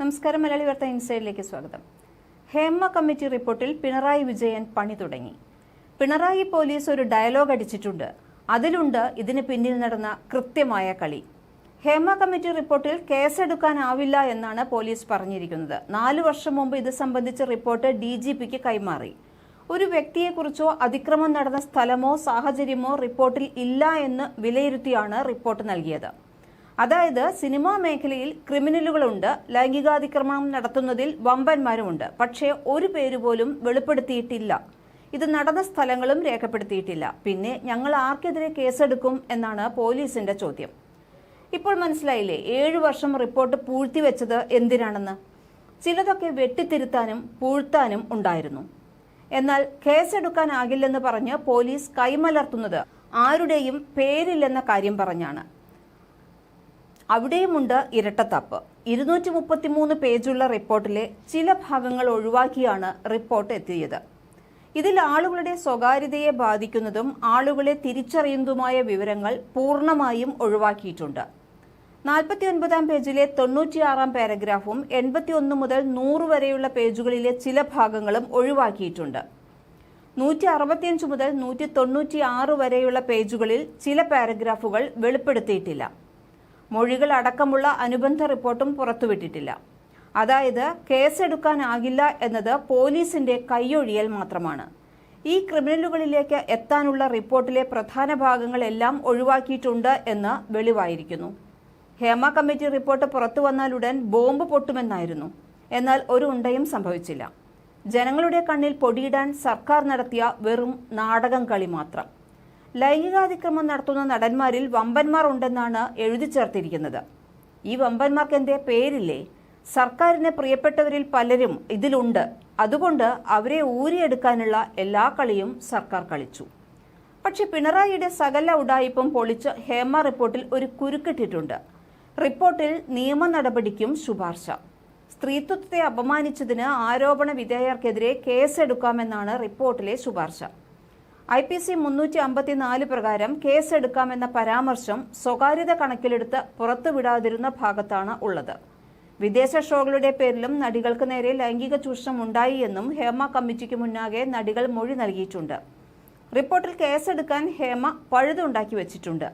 നമസ്കാരം മലയാളി വാർത്ത ഇൻസൈഡിലേക്ക് സ്വാഗതം. ഹേമ കമ്മിറ്റി റിപ്പോർട്ടിൽ പിണറായി വിജയൻ പണി തുടങ്ങി. പിണറായി പോലീസ് ഒരു ഡയലോഗ് അടിച്ചിട്ടുണ്ട്. അതിലുണ്ട് ഇതിന് പിന്നിൽ നടന്ന കൃത്യമായ കളി. ഹേമ കമ്മിറ്റി റിപ്പോർട്ടിൽ കേസെടുക്കാനാവില്ല എന്നാണ് പോലീസ് പറഞ്ഞിരിക്കുന്നത്. നാല് വർഷം മുമ്പ് ഇത് സംബന്ധിച്ച റിപ്പോർട്ട് ഡി ജി പിക്ക് കൈമാറി. ഒരു വ്യക്തിയെക്കുറിച്ചോ അതിക്രമം നടന്ന സ്ഥലമോ സാഹചര്യമോ റിപ്പോർട്ടിൽ ഇല്ല എന്ന് വിലയിരുത്തിയാണ് റിപ്പോർട്ട് നൽകിയത്. അതായത് സിനിമാ മേഖലയിൽ ക്രിമിനലുകളുണ്ട് ലൈംഗികാതിക്രമണം നടത്തുന്നതിൽ വമ്പന്മാരുമുണ്ട്. പക്ഷേ ഒരു പേര് പോലും വെളിപ്പെടുത്തിയിട്ടില്ല. ഇത് നടന്ന സ്ഥലങ്ങളും രേഖപ്പെടുത്തിയിട്ടില്ല. പിന്നെ ഞങ്ങൾ ആർക്കെതിരെ കേസെടുക്കും എന്നാണ് പോലീസിന്റെ ചോദ്യം. ഇപ്പോൾ മനസ്സിലായില്ലേ ഏഴു വർഷം റിപ്പോർട്ട് പൂഴ്ത്തിവെച്ചത് എന്തിനാണെന്ന്? ചിലതൊക്കെ വെട്ടിത്തിരുത്താനും പൂഴ്ത്താനും ഉണ്ടായിരുന്നു. എന്നാൽ കേസെടുക്കാനാകില്ലെന്ന് പറഞ്ഞ് പോലീസ് കൈമലർത്തുന്നത് ആരുടെയും പേരില്ലെന്ന കാര്യം പറഞ്ഞാണ്. അവിടെയുമുണ്ട് ഇരട്ടത്തപ്പ്. ഇരുന്നൂറ്റി മുപ്പത്തിമൂന്ന് പേജുള്ള റിപ്പോർട്ടിലെ ചില ഭാഗങ്ങൾ ഒഴിവാക്കിയാണ് റിപ്പോർട്ട് എത്തിയത്. ഇതിൽ ആളുകളുടെ സ്വകാര്യതയെ ബാധിക്കുന്നതും ആളുകളെ തിരിച്ചറിയുന്നതുമായ വിവരങ്ങൾ പൂർണമായും ഒഴിവാക്കിയിട്ടുണ്ട്. നാൽപ്പത്തി ഒൻപതാം പേജിലെ തൊണ്ണൂറ്റിയാറാം പാരഗ്രാഫും എൺപത്തിയൊന്ന് മുതൽ നൂറ് വരെയുള്ള പേജുകളിലെ ചില ഭാഗങ്ങളും ഒഴിവാക്കിയിട്ടുണ്ട്. നൂറ്റി അറുപത്തിയഞ്ച് മുതൽ നൂറ്റി തൊണ്ണൂറ്റി ആറ് വരെയുള്ള പേജുകളിൽ ചില പാരഗ്രാഫുകൾ വെളിപ്പെടുത്തിയിട്ടില്ല. മൊഴികൾ അടക്കമുള്ള അനുബന്ധ റിപ്പോർട്ടും പുറത്തുവിട്ടിട്ടില്ല. അതായത് കേസെടുക്കാനാകില്ല എന്നത് പോലീസിന്റെ കൈയൊഴിയൽ മാത്രമാണ്. ഈ ക്രിമിനലുകളിലേക്ക് എത്താനുള്ള റിപ്പോർട്ടിലെ പ്രധാന ഭാഗങ്ങളെല്ലാം ഒഴിവാക്കിയിട്ടുണ്ട് എന്ന് വെളിവായിരിക്കുന്നു. ഹേമ കമ്മിറ്റി റിപ്പോർട്ട് പുറത്തു വന്നാലുടൻ ബോംബ് പൊട്ടുമെന്നായിരുന്നു. എന്നാൽ ഒരു ഉണ്ടയും സംഭവിച്ചില്ല. ജനങ്ങളുടെ കണ്ണിൽ പൊടിയിടാൻ സർക്കാർ നടത്തിയ വെറും നാടകം കളി മാത്രം. ലൈംഗികാതിക്രമം നടത്തുന്ന നടന്മാരിൽ വമ്പന്മാർ ഉണ്ടെന്നാണ് എഴുതി ചേർത്തിരിക്കുന്നത്. ഈ വമ്പന്മാർക്ക് എന്തേ പേരില്ലേ? സർക്കാരിന് പ്രിയപ്പെട്ടവരിൽ പലരും ഇതിലുണ്ട്. അതുകൊണ്ട് അവരെ ഊരിയെടുക്കാനുള്ള എല്ലാ കളിയും സർക്കാർ കളിച്ചു. പക്ഷെ പിണറായിയുടെ സകല ഉടായിപ്പും പൊളിച്ച് ഹേമ റിപ്പോർട്ടിൽ ഒരു കുരുക്കിട്ടിട്ടുണ്ട്. റിപ്പോർട്ടിൽ നിയമ നടപടിക്കും ശുപാർശ. സ്ത്രീത്വത്തെ അപമാനിച്ചതിന് ആരോപണ വിധേയർക്കെതിരെ കേസെടുക്കാമെന്നാണ് റിപ്പോർട്ടിലെ ശുപാർശ. ഐ പി സി മുന്നൂറ്റി അമ്പത്തിനാല് പ്രകാരം കേസെടുക്കാമെന്ന പരാമർശം സ്വകാര്യത കണക്കിലെടുത്ത് പുറത്തുവിടാതിരുന്ന ഭാഗത്താണ് ഉള്ളത്. വിദേശ ഷോകളുടെ പേരിലും നടികൾക്ക് നേരെ ലൈംഗിക ചൂഷണം ഉണ്ടായി എന്നും ഹേമ കമ്മിറ്റിക്ക് മുന്നാകെ നടികൾ മൊഴി നൽകിയിട്ടുണ്ട്. റിപ്പോർട്ടിൽ കേസെടുക്കാൻ ഹേമ പഴുതുണ്ടാക്കി വെച്ചിട്ടുണ്ട്.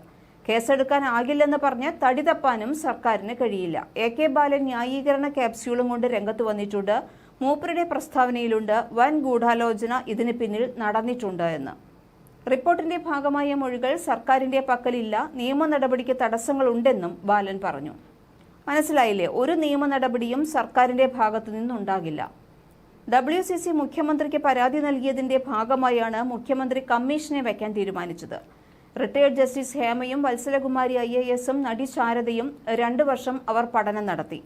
കേസെടുക്കാനാകില്ലെന്ന് പറഞ്ഞ് തടി തപ്പാനും സർക്കാരിന് കഴിയില്ല. എ കെ ബാലൻ ന്യായീകരണ ക്യാപ്സ്യൂളും കൊണ്ട് രംഗത്ത് വന്നിട്ടുണ്ട്. മൂപ്പരുടെ പ്രസ്താവനയിലുണ്ട് വൻ ഗൂഢാലോചന ഇതിന് പിന്നിൽ നടന്നിട്ടുണ്ട് എന്ന്. റിപ്പോർട്ടിന്റെ ഭാഗമായ മൊഴികൾ സർക്കാരിന്റെ പക്കലില്ല നിയമ നടപടിക്ക് തടസ്സങ്ങളുണ്ടെന്നും ബാലൻ പറഞ്ഞു. മനസ്സിലായില്ലേ? ഒരു നിയമ നടപടിയും സർക്കാരിന്റെ ഭാഗത്തു നിന്നുണ്ടാകില്ല. ഡബ്ല്യു സി സി മുഖ്യമന്ത്രിക്ക് പരാതി നൽകിയതിന്റെ ഭാഗമായാണ് മുഖ്യമന്ത്രി കമ്മീഷനെ വയ്ക്കാൻ തീരുമാനിച്ചത്. റിട്ടയർഡ് ജസ്റ്റിസ് ഹേമയും വത്സലകുമാരി ഐ എ എസും നടി ശാരദയും രണ്ടു വർഷം അവർ പഠനം നടത്തി.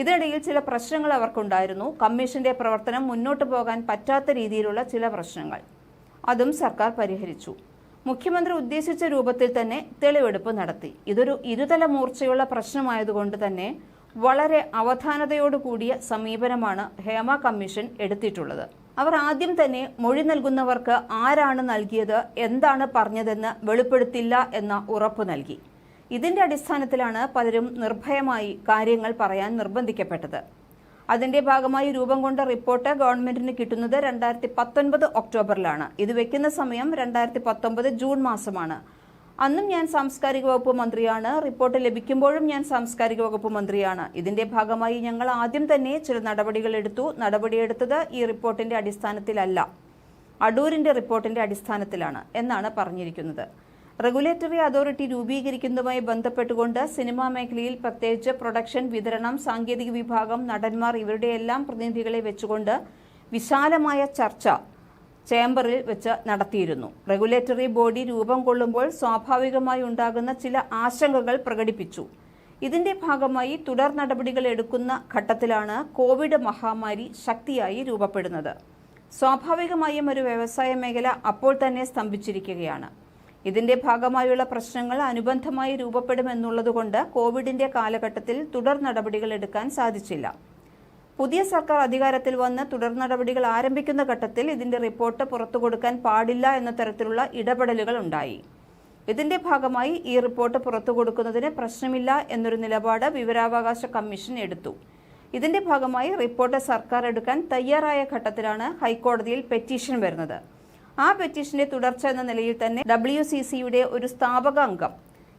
ഇതിനിടയിൽ ചില പ്രശ്നങ്ങൾ അവർക്കുണ്ടായിരുന്നു. കമ്മീഷന്റെ പ്രവർത്തനം മുന്നോട്ടു പോകാൻ പറ്റാത്ത രീതിയിലുള്ള ചില പ്രശ്നങ്ങൾ. അതും സർക്കാർ പരിഹരിച്ചു. മുഖ്യമന്ത്രി ഉദ്ദേശിച്ച രൂപത്തിൽ തന്നെ തെളിവെടുപ്പ് നടത്തി. ഇതൊരു ഇരുതല മൂർച്ചയുള്ള പ്രശ്നമായതുകൊണ്ട് തന്നെ വളരെ അവധാനതയോടു കൂടിയ സമീപനമാണ് ഹേമ കമ്മീഷൻ എടുത്തിട്ടുള്ളത്. അവർ ആദ്യം തന്നെ മൊഴി നൽകുന്നവർക്ക് ആരാണ് നൽകിയത് എന്താണ് പറഞ്ഞതെന്ന് വെളിപ്പെടുത്തില്ല എന്ന ഉറപ്പു നൽകി. ഇതിന്റെ അടിസ്ഥാനത്തിലാണ് പലരും നിർഭയമായി കാര്യങ്ങൾ പറയാൻ നിർബന്ധിക്കപ്പെട്ടത്. അതിന്റെ ഭാഗമായി രൂപം കൊണ്ട റിപ്പോർട്ട് ഗവൺമെന്റിന് കിട്ടുന്നത് രണ്ടായിരത്തി പത്തൊൻപത് ഒക്ടോബറിലാണ്. ഇത് വെക്കുന്ന സമയം രണ്ടായിരത്തി പത്തൊമ്പത് ജൂൺ മാസമാണ്. അന്നും ഞാൻ സാംസ്കാരിക വകുപ്പ് മന്ത്രിയാണ്. റിപ്പോർട്ട് ലഭിക്കുമ്പോഴും ഞാൻ സാംസ്കാരിക വകുപ്പ് മന്ത്രിയാണ്. ഇതിന്റെ ഭാഗമായി ഞങ്ങൾ ആദ്യം തന്നെ ചില നടപടികൾ എടുത്തു. നടപടിയെടുത്തത് ഈ റിപ്പോർട്ടിന്റെ അടിസ്ഥാനത്തിലല്ല. അടൂരിന്റെ റിപ്പോർട്ടിന്റെ അടിസ്ഥാനത്തിലാണ് എന്നാണ് പറഞ്ഞിരിക്കുന്നത്. റെഗുലേറ്ററി അതോറിറ്റി രൂപീകരിക്കുന്നതുമായി ബന്ധപ്പെട്ടുകൊണ്ട് സിനിമാ മേഖലയിൽ പ്രത്യേകിച്ച് പ്രൊഡക്ഷൻ വിതരണം സാങ്കേതിക വിഭാഗം നടന്മാർ ഇവരുടെയെല്ലാം പ്രതിനിധികളെ വെച്ചുകൊണ്ട് വിശാലമായ ചർച്ച ചേംബറിൽ വെച്ച് നടത്തിയിരുന്നു. റെഗുലേറ്ററി ബോഡി രൂപം കൊള്ളുമ്പോൾ സ്വാഭാവികമായി ഉണ്ടാകുന്ന ചില ആശങ്കകൾ പ്രകടിപ്പിച്ചു. ഇതിന്റെ ഭാഗമായി തുടർ നടപടികൾ എടുക്കുന്ന ഘട്ടത്തിലാണ് കോവിഡ് മഹാമാരി ശക്തിയായി രൂപപ്പെടുന്നത്. സ്വാഭാവികമായും ഒരു വ്യവസായ മേഖല അപ്പോൾ തന്നെ സ്തംഭിച്ചിരിക്കുകയാണ്. ഇതിന്റെ ഭാഗമായുള്ള പ്രശ്നങ്ങൾ അനുബന്ധമായി രൂപപ്പെടുമെന്നുള്ളതുകൊണ്ട് കോവിഡിന്റെ കാലഘട്ടത്തിൽ തുടർ നടപടികൾ എടുക്കാൻ സാധിച്ചില്ല. പുതിയ സർക്കാർ അധികാരത്തിൽ വന്ന് തുടർ നടപടികൾ ആരംഭിക്കുന്ന ഘട്ടത്തിൽ ഇതിന്റെ റിപ്പോർട്ട് പുറത്തു കൊടുക്കാൻ പാടില്ല എന്ന തരത്തിലുള്ള ഇടപെടലുകൾ ഉണ്ടായി. ഇതിന്റെ ഭാഗമായി ഈ റിപ്പോർട്ട് പുറത്തു കൊടുക്കുന്നതിന് പ്രശ്നമില്ല എന്നൊരു നിലപാട് വിവരാവകാശ കമ്മീഷൻ എടുത്തു. ഇതിന്റെ ഭാഗമായി റിപ്പോർട്ട് സർക്കാർ എടുക്കാൻ തയ്യാറായ ഘട്ടത്തിലാണ് ഹൈക്കോടതിയിൽ പെറ്റീഷൻ വരുന്നത്. ആ പെറ്റീഷന്റെ തുടർച്ച എന്ന നിലയിൽ തന്നെ ഡബ്ല്യു സി സിയുടെ ഒരു സ്ഥാപക അംഗം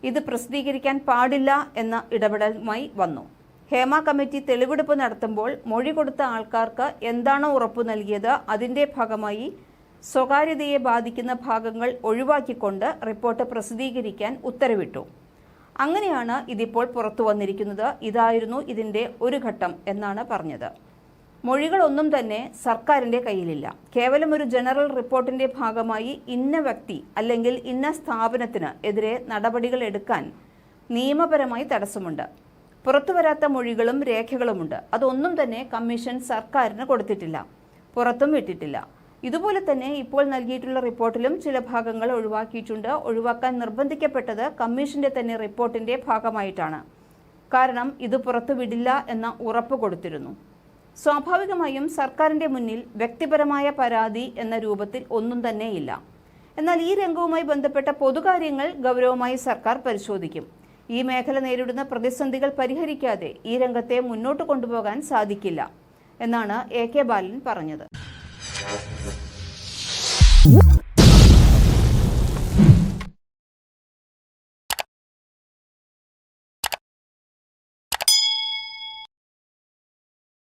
ഇത് പ്രസിദ്ധീകരിക്കാൻ പാടില്ല എന്ന ഇടപെടലുമായി വന്നു. ഹേമ കമ്മിറ്റി തെളിവെടുപ്പ് നടത്തുമ്പോൾ മൊഴി കൊടുത്ത ആൾക്കാർക്ക് എന്താണോ ഉറപ്പു നൽകിയത് അതിന്റെ ഭാഗമായി സ്വകാര്യതയെ ബാധിക്കുന്ന ഭാഗങ്ങൾ ഒഴിവാക്കിക്കൊണ്ട് റിപ്പോർട്ട് പ്രസിദ്ധീകരിക്കാൻ ഉത്തരവിട്ടു. അങ്ങനെയാണ് ഇതിപ്പോൾ പുറത്തു വന്നിരിക്കുന്നത്. ഇതായിരുന്നു ഇതിന്റെ ഒരു ഘട്ടം എന്നാണ് പറഞ്ഞത്. മൊഴികളൊന്നും തന്നെ സർക്കാരിന്റെ കയ്യിലില്ല. കേവലം ഒരു ജനറൽ റിപ്പോർട്ടിന്റെ ഭാഗമായി ഇന്ന വ്യക്തി അല്ലെങ്കിൽ ഇന്ന സ്ഥാപനത്തിന് എതിരെ നടപടികൾ എടുക്കാൻ നിയമപരമായി തടസ്സമുണ്ട്. പുറത്തുവരാത്ത മൊഴികളും രേഖകളുമുണ്ട്. അതൊന്നും തന്നെ കമ്മീഷൻ സർക്കാരിന് കൊടുത്തിട്ടില്ല. പുറത്തും വിട്ടിട്ടില്ല. ഇതുപോലെ തന്നെ ഇപ്പോൾ നൽകിയിട്ടുള്ള റിപ്പോർട്ടിലും ചില ഭാഗങ്ങൾ ഒഴിവാക്കിയിട്ടുണ്ട്. ഒഴിവാക്കാൻ നിർബന്ധിക്കപ്പെട്ടത് കമ്മീഷന്റെ തന്നെ റിപ്പോർട്ടിന്റെ ഭാഗമായിട്ടാണ്. കാരണം ഇത് പുറത്തുവിടില്ല എന്ന ഉറപ്പ് കൊടുത്തിരുന്നു. സ്വാഭാവികമായും സർക്കാരിന്റെ മുന്നിൽ വ്യക്തിപരമായ പരാതി എന്ന രൂപത്തിൽ ഒന്നും തന്നെയില്ല. എന്നാൽ ഈ രംഗവുമായി ബന്ധപ്പെട്ട പൊതുകാര്യങ്ങൾ ഗൗരവമായി സർക്കാർ പരിശോധിക്കും. ഈ മേഖല നേരിടുന്ന പ്രതിസന്ധികൾ പരിഹരിക്കാതെ ഈ രംഗത്തെ മുന്നോട്ട് കൊണ്ടുപോകാൻ സാധിക്കില്ല എന്നാണ് എ കെ ബാലൻ പറഞ്ഞത്.